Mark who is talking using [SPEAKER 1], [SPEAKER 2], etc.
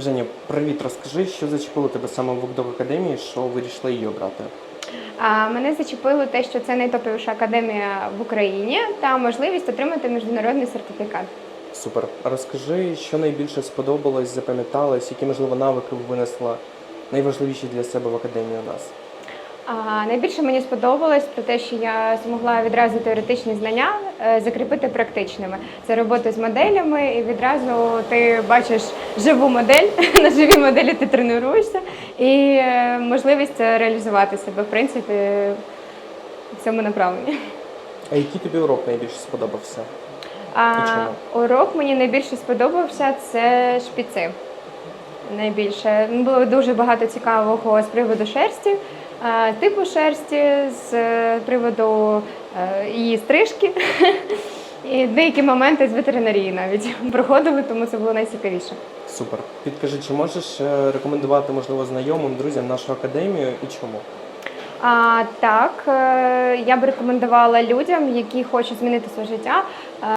[SPEAKER 1] Женя, привіт, розкажи, що зачепило тебе саме в Вокдок Академії, що вирішила її обрати?
[SPEAKER 2] А мене зачепило те, що це найтоповіша академія в Україні та можливість отримати міжнародний сертифікат.
[SPEAKER 1] Супер. Розкажи, що найбільше сподобалось, запам'яталось, які, можливо, навики винесла найважливіші для себе в академії у нас?
[SPEAKER 2] А найбільше мені сподобалось про те, що я змогла відразу теоретичні знання е, закріпити практичними. Це робота з моделями, і відразу ти бачиш живу модель. На живій моделі ти тренуєшся, і е, можливість реалізувати себе в принципі в цьому направленні.
[SPEAKER 1] А який тобі урок найбільше сподобався?
[SPEAKER 2] А
[SPEAKER 1] чому?
[SPEAKER 2] урок мені найбільше сподобався це шпіци. Найбільше було дуже багато цікавого з приводу шерсті, е, типу шерсті, з е, приводу е, її стрижки. І деякі моменти з ветеринарії навіть проходили, тому це було найцікавіше.
[SPEAKER 1] Супер. Підкажи, чи можеш е, рекомендувати, можливо, знайомим, друзям нашу академію і чому?
[SPEAKER 2] А, так, е, я б рекомендувала людям, які хочуть змінити своє життя,